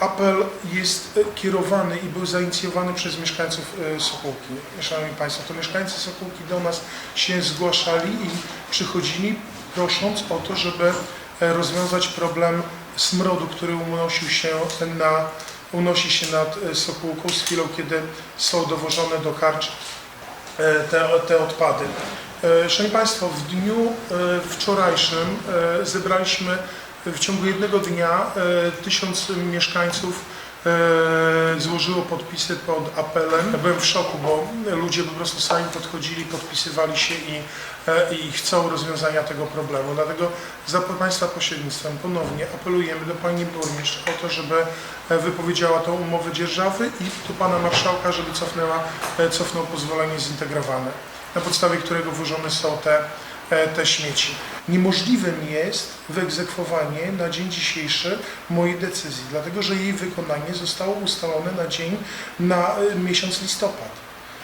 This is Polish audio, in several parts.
Apel jest e, kierowany i był zainicjowany przez mieszkańców e, Sokółki. Szanowni Państwo, to mieszkańcy Sokółki do nas się zgłaszali i przychodzili prosząc o to, żeby e, rozwiązać problem smrodu, który unosił się na, unosi się nad Sokółką z chwilą, kiedy są dowożone do karcz te, te odpady. Szanowni Państwo, w dniu wczorajszym zebraliśmy w ciągu jednego dnia e, tysiąc mieszkańców e, złożyło podpisy pod apelem. Ja byłem w szoku, bo ludzie po prostu sami podchodzili, podpisywali się i, e, i chcą rozwiązania tego problemu. Dlatego za Państwa pośrednictwem ponownie apelujemy do Pani Burmistrz o to, żeby wypowiedziała tą umowę dzierżawy i do Pana Marszałka, żeby cofnęła, cofnął pozwolenie zintegrowane, na podstawie którego wyłożone są te te śmieci. Niemożliwym jest wyegzekwowanie na dzień dzisiejszy mojej decyzji, dlatego że jej wykonanie zostało ustalone na dzień, na e, miesiąc listopad.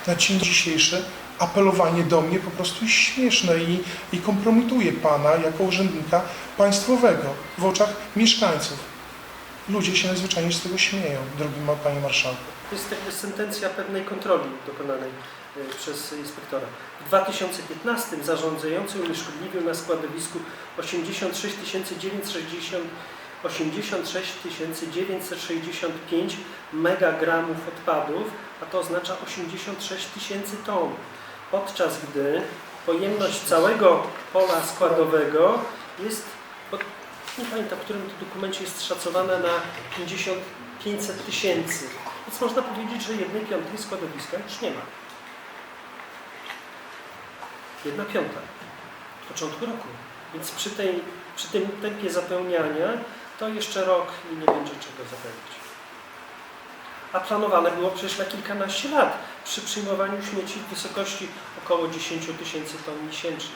Na dzień dzisiejszy apelowanie do mnie po prostu jest śmieszne i, i kompromituje Pana jako urzędnika państwowego w oczach mieszkańców. Ludzie się nadzwyczajnie z tego śmieją, drogi Panie Marszałku. Jest sentencja pewnej kontroli dokonanej y, przez inspektora. W 2015 zarządzający unieszkodliwił na składowisku 86 960 86 965 megagramów odpadów, a to oznacza 86 tysięcy ton. Podczas gdy pojemność całego pola składowego jest, nie pamiętam, w którym to dokumencie jest szacowana na 50 500 tysięcy. Więc można powiedzieć, że jednej piątej składowiska już nie ma. Jedna piąta od początku roku. Więc przy, tej, przy tym tempie zapełniania to jeszcze rok i nie będzie czego zapełnić. A planowane było przecież na kilkanaście lat przy przyjmowaniu śmieci w wysokości około 10 tysięcy ton miesięcznie.